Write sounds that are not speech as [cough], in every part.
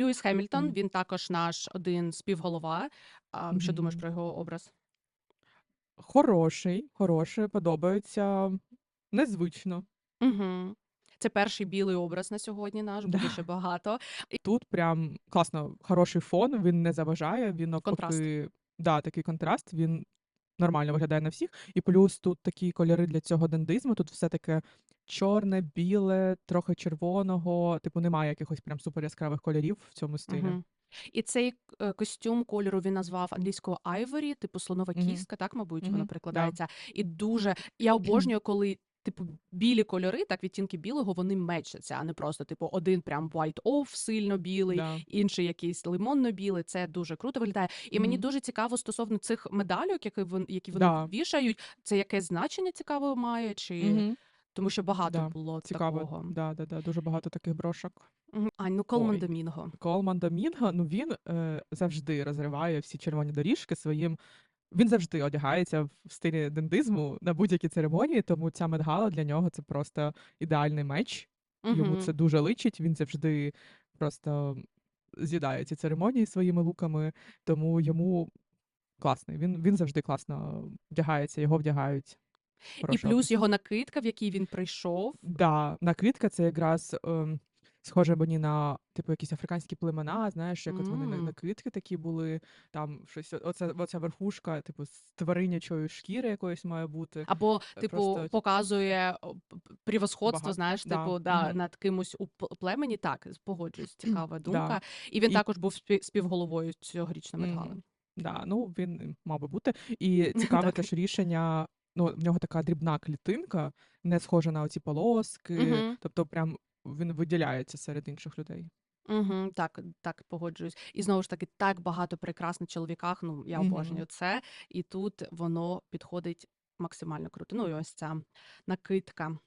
Льюіс Хемільтон, він також наш один співголова. А, що думаєш про його образ? Хороший, хороший, подобається. Незвично. Угу. Це перший білий образ на сьогодні наш, буде Да. ще багато. Тут прям класно, хороший фон, він не заважає, він Контраст. навпаки, да, такий контраст, він нормально виглядає на всіх. І плюс тут такі кольори для цього дендизму, тут все таке чорне, біле, трохи червоного. Типу, немає якихось прям супер яскравих кольорів в цьому стилі. Угу. І цей е, костюм кольору він назвав англійського айворі, типу слонова Мгм. кістка, так, мабуть, воно Мгм. Да. перекладається. І дуже я [clears throat] обожнюю, коли. Типу, білі кольори, так, відтінки білого, вони мечаться, а не просто, типу, один прям white off сильно білий, Да. інший якийсь лимонно-білий. Це дуже круто виглядає. І мені дуже цікаво стосовно цих медальок, які вони, які вони Да. вішають. Це яке значення цікаве має? Чи Мгм. тому що багато Да. було Цікаво. такого. Да, да, да, дуже багато таких брошок. Ань, ну Колман Домінго. Колман Домінго, ну він е, завжди розриває всі червоні доріжки своїм. Він завжди одягається в стилі дендизму на будь-які церемонії, тому ця медгала для нього це просто ідеальний меч. Йому Мгм. це дуже личить. Він завжди просто з'їдає ці церемонії своїми луками, тому йому класний. Він, він завжди класно вдягається, його вдягають. І Хороший плюс образ. його накидка, в якій він прийшов. Да, накидка це якраз ем, схоже мені на типу якісь африканські племена, знаєш, як от вони на М. накидки такі були, там щось, оце, оця верхушка, типу, з тваринячої шкіри якоїсь має бути. Або, Е, типу, просто показує о, п- п- превосходство, багато. знаєш, Да. типу, да, Мгм. над кимось у п- племені. Так, погоджуюсь, цікава думка. Да. І він І також був спів- співголовою цьогорічної медгали. Мгм. Да, ну він мав би бути. І [laughs] цікаве Так. теж рішення. Ну, в нього така дрібна клітинка, не схожа на оці полоски. Мгм. Тобто, прям він виділяється серед інших людей. Угу, так, так, погоджуюсь. І знову ж таки, так багато прикрас на чоловіках. Ну, я обожнюю це. І тут воно підходить максимально круто. Ну і ось ця накидка.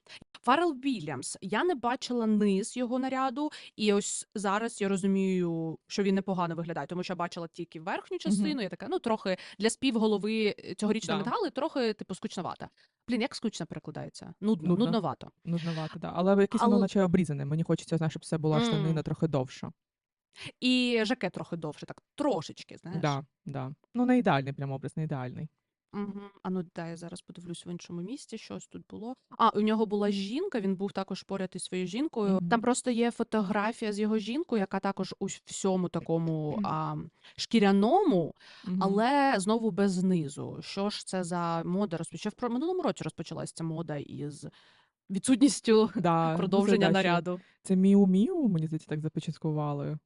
Фаррел Вільямс. Я не бачила низ його наряду, і ось зараз я розумію, що він непогано виглядає, тому що я бачила тільки верхню частину. Мгм. Я така, ну трохи для співголови цьогорічної Да. медгали, трохи типу скучновата. Блін, як скучно перекладається? Нудно, Нудно. нудновато. Нудновато, да. Але якесь воно Але наче обрізане. Мені хочеться, знаєш, щоб це була М. штанина трохи довша. і жакет трохи довше, так трошечки, знаєш. Да, да. Ну, не ідеальний прям образ, не ідеальний. Угу. А ну дай я зараз подивлюсь в іншому місці, щось тут було. А, у нього була жінка, він був також поряд із своєю жінкою. Там Мгм. просто є фотографія з його жінкою, яка також у всьому такому а, шкіряному, Мгм. але знову без низу. Що ж це за мода розпочав? В минулому році розпочалася ця мода із відсутністю Да, ну, [laughs] це, продовження да, наряду. Це Міу Міу, мені здається, так започаткували.